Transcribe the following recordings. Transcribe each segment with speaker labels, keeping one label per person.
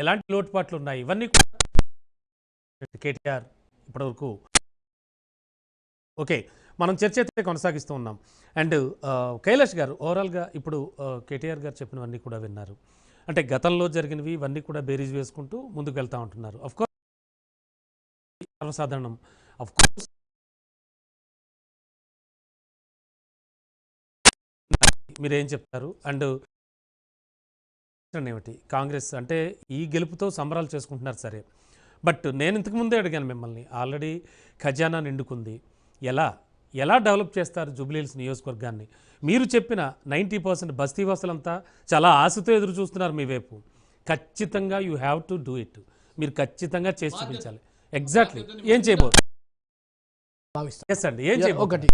Speaker 1: ఎలాంటి లోటుపాట్లు ఉన్నాయి? ఇవన్నీ కూడా కేటీఆర్ ఇప్పటివరకు ఓకే మనం చర్చ అయితే కొనసాగిస్తూ ఉన్నాం. అండ్ కైలాష్ గారు ఓవరాల్గా ఇప్పుడు కేటీఆర్ గారు చెప్పినవన్నీ కూడా విన్నారు. అంటే గతంలో జరిగినవి ఇవన్నీ కూడా బేరీజ్ వేసుకుంటూ ముందుకు వెళ్తూ ఉంటున్నారు. అఫ్కోర్స్ సర్వసాధారణం. అఫ్కోర్స్ మీరేం చెప్తారు? అండ్ ఏమిటి కాంగ్రెస్ అంటే ఈ గెలుపుతో సంబరాలు చేసుకుంటున్నారు సరే. బట్ నేను ఇంతకు ముందే అడిగాను మిమ్మల్ని. ఆల్రెడీ ఖజానా నిండుకుంది. ఎలా? ఎలా డెవలప్ చేస్తారు జూబ్లీహిల్స్ నియోజకవర్గాన్ని? మీరు చెప్పిన నైంటీ పర్సెంట్ బస్తీవాసులంతా చాలా ఆశతో ఎదురు చూస్తున్నారు మీ వైపు. ఖచ్చితంగా you have to do it. మీరు ఖచ్చితంగా చేసి చూపించాలి. ఎగ్జాక్ట్లీ. ఏం చేయబోదు ఎస్ అండి. ఏం చేయబోదు
Speaker 2: ఒకటి.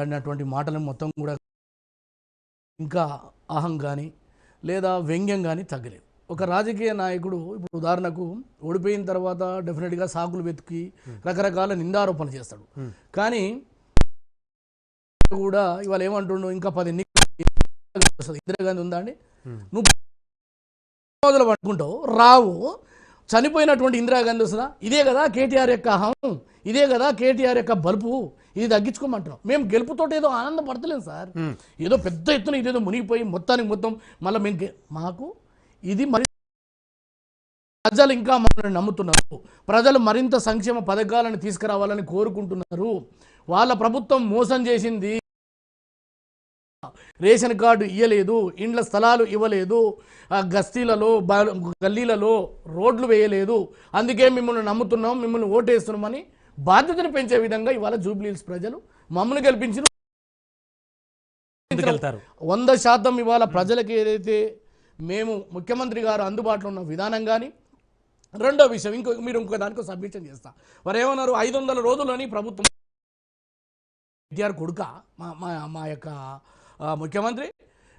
Speaker 2: అన్నటువంటి మాటలు మొత్తం కూడా ఇంకా అహం కానీ లేదా వ్యంగ్యం కానీ తగ్గలేదు. ఒక రాజకీయ నాయకుడు ఇప్పుడు ఉదాహరణకు ఓడిపోయిన తర్వాత డెఫినెట్గా సాకులు వెతికి రకరకాల నిందారోపణలు చేస్తాడు. కానీ కూడా ఇవాళ ఏమంటుండు? ఇంకా పది ఎన్నికలు ఇందిరాగాంధీ ఉందా అండి. నువ్వు మొదలు పట్టుకుంటావు రావు చనిపోయినటువంటి ఇందిరాగాంధీ వస్తుందా? ఇదే కదా కేటీఆర్ యొక్క అహం ఇదే కదా కేటీఆర్ యొక్క బలుపు ఇది తగ్గించుకోమంటున్నాం. మేము గెలుపుతోటి ఏదో ఆనందపడతలేం సార్. ఏదో పెద్ద ఎత్తున ఇదేదో మునిగిపోయి మొత్తానికి మొత్తం మళ్ళీ మేము మాకు ఇది మరి ప్రజలు ఇంకా మమ్మల్ని నమ్ముతున్నారు. ప్రజలు మరింత సంక్షేమ పథకాలను తీసుకురావాలని కోరుకుంటున్నారు. వాళ్ళ ప్రభుత్వం మోసం చేసింది రేషన్ కార్డు ఇవ్వలేదు ఇండ్ల స్థలాలు ఇవ్వలేదు గస్తీలలో గల్లీలలో రోడ్లు వేయలేదు. అందుకే మిమ్మల్ని నమ్ముతున్నాం మిమ్మల్ని ఓటేస్తున్నామని బాధ్యతను పెంచే విధంగా ఇవాళ జూబ్లీహిల్స్ ప్రజలు మమ్మల్ని గెలిపించిన వంద శాతం ఇవాళ ప్రజలకు ఏదైతే మేము ముఖ్యమంత్రి గారు అందుబాటులో ఉన్న విధానం కానీ రెండో విషయం ఇంకో మీరు ఇంకో దానికి సబ్మిషన్ చేస్తా. వారు ఏమన్నారు ఐదు వందల రోజులని ప్రభుత్వం ఎన్టీఆర్ కొడుక మా మా మా యొక్క ముఖ్యమంత్రి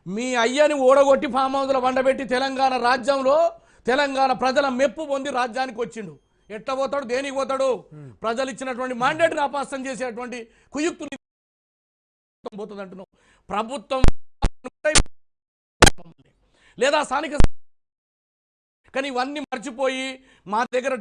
Speaker 2: మీ అయ్యని ఓడగొట్టి ఫామ్ హౌస్లో వండబెట్టి తెలంగాణ రాజ్యంలో తెలంగాణ ప్రజల మెప్పు పొంది రాజ్యానికి వచ్చిండు. ఎట్ట పోతాడు దేనికి పోతాడు? ప్రజలు ఇచ్చినటువంటి మాండేట్ని అపాస్తం చేసేటువంటి కుయుక్తులు పోతుంది అంటున్నావు ప్రభుత్వం లేదా స్థానిక కానీ ఇవన్నీ మర్చిపోయి మా దగ్గర డబ్బు